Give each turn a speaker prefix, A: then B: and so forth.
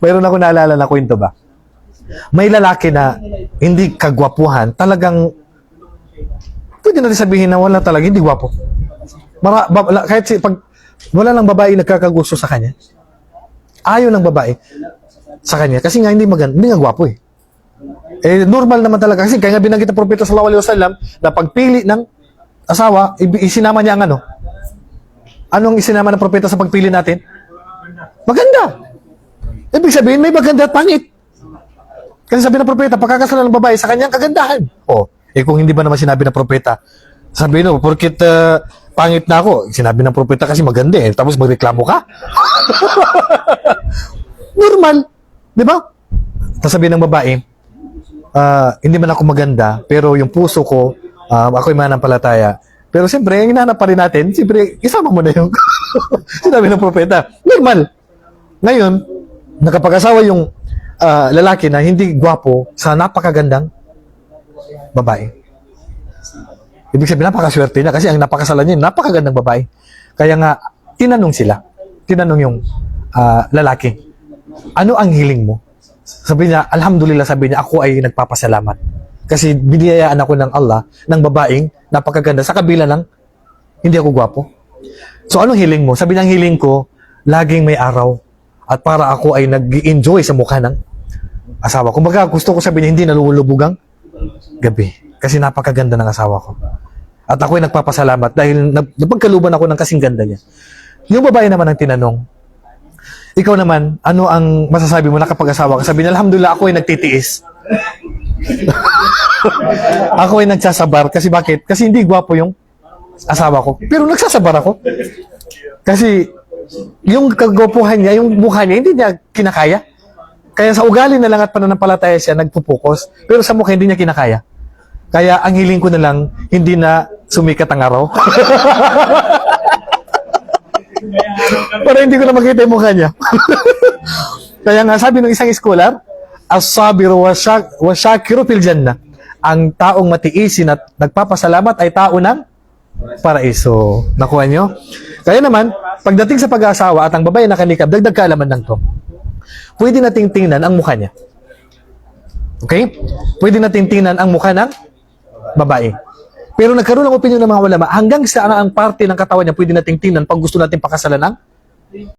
A: Mayroon ako naalala na kwento ba? May lalaki na hindi kagwapuhan, talagang pwede natin sabihin na wala talaga, hindi gwapo. Mara, ba, kahit si, pag wala lang babae nagkakagusto sa kanya, ayaw ng babae sa kanya kasi nga hindi maganda, hindi nga gwapo eh. Eh, normal naman talaga. Kasi kaya nga binanggit ng Propeta sallallahu alaihi wasallam na pagpili ng asawa, isinama niya ang ano? Anong isinama ng Propeta sa pagpili natin? Maganda. Ibig sabihin, may maganda at pangit. Kasi sabi ng Propeta, pagkakasalan ng babae sa kanyang kagandahan. Oh, eh kung hindi ba naman sinabi ng Propeta, sabi no, porkit uh, pangit na ako, sinabi ng Propeta kasi maganda eh, tapos magreklamo ka? Normal. Di ba? Tapos sabi ng babae, ah, hindi man ako maganda, pero yung puso ko, ah, ako'y mananampalataya. Pero siyempre, ang hinahanap pa rin natin, siyempre, isama mo na yung sinabi ng propeta. Normal. Ngayon, nakapag-asawa yung ah, lalaki na hindi gwapo sa napakagandang babae. Ibig sabihin, napakaswerte niya kasi ang napakasalan niya, napakagandang babae. Kaya nga, tinanong sila. Tinanong yung ah, lalaki, ano ang hiling mo? Sabi niya, Alhamdulillah, sabi niya, ako ay nagpapasalamat. Kasi biniyayaan ako ng Allah ng babaeng napakaganda sa kabila ng hindi ako gwapo. So anong hiling mo? Sabi ang hiling ko, laging may araw. At para ako ay nag-enjoy sa mukha ng asawa. Kung baga, gusto ko sabihin, hindi nalululubugang gabi. Kasi napakaganda ng asawa ko. At ako ay nagpapasalamat dahil nap- napagkaluban ako ng kasing ganda niya. Yung babae naman ang tinanong, ikaw naman, ano ang masasabi mo nakapag-asawa ka? Sabi niya, Alhamdulillah, ako ay nagtitiis. ako ay nagsasabar. Kasi bakit? Kasi hindi gwapo yung asawa ko. Pero nagsasabar ako. Kasi yung kagwapuhan niya, yung mukha niya, hindi niya kinakaya. Kaya sa ugali na lang at pananampalataya siya, nagpupokus. Pero sa mukha, hindi niya kinakaya. Kaya ang hiling ko na lang, hindi na sumikat ang araw. Para hindi ko na makita yung mukha niya. Kaya nga sabi ng isang scholar, as-sabiru wa syak- wa syakiru fil jannah. Ang taong matiisin at nagpapasalamat ay tao ng paraiso. Nakuha nyo? Kaya naman, pagdating sa pag-aasawa at ang babae nakanikab, dagdag kaalaman lang to. Pwede nating tingnan ang mukha niya. Okay? Pwede nating tingnan ang mukha ng babae. Pero nagkaroon ng opinion ng mga ulama, hanggang sa ang parte ng katawan niya pwede nating tingnan pag gusto nating pakasalan ang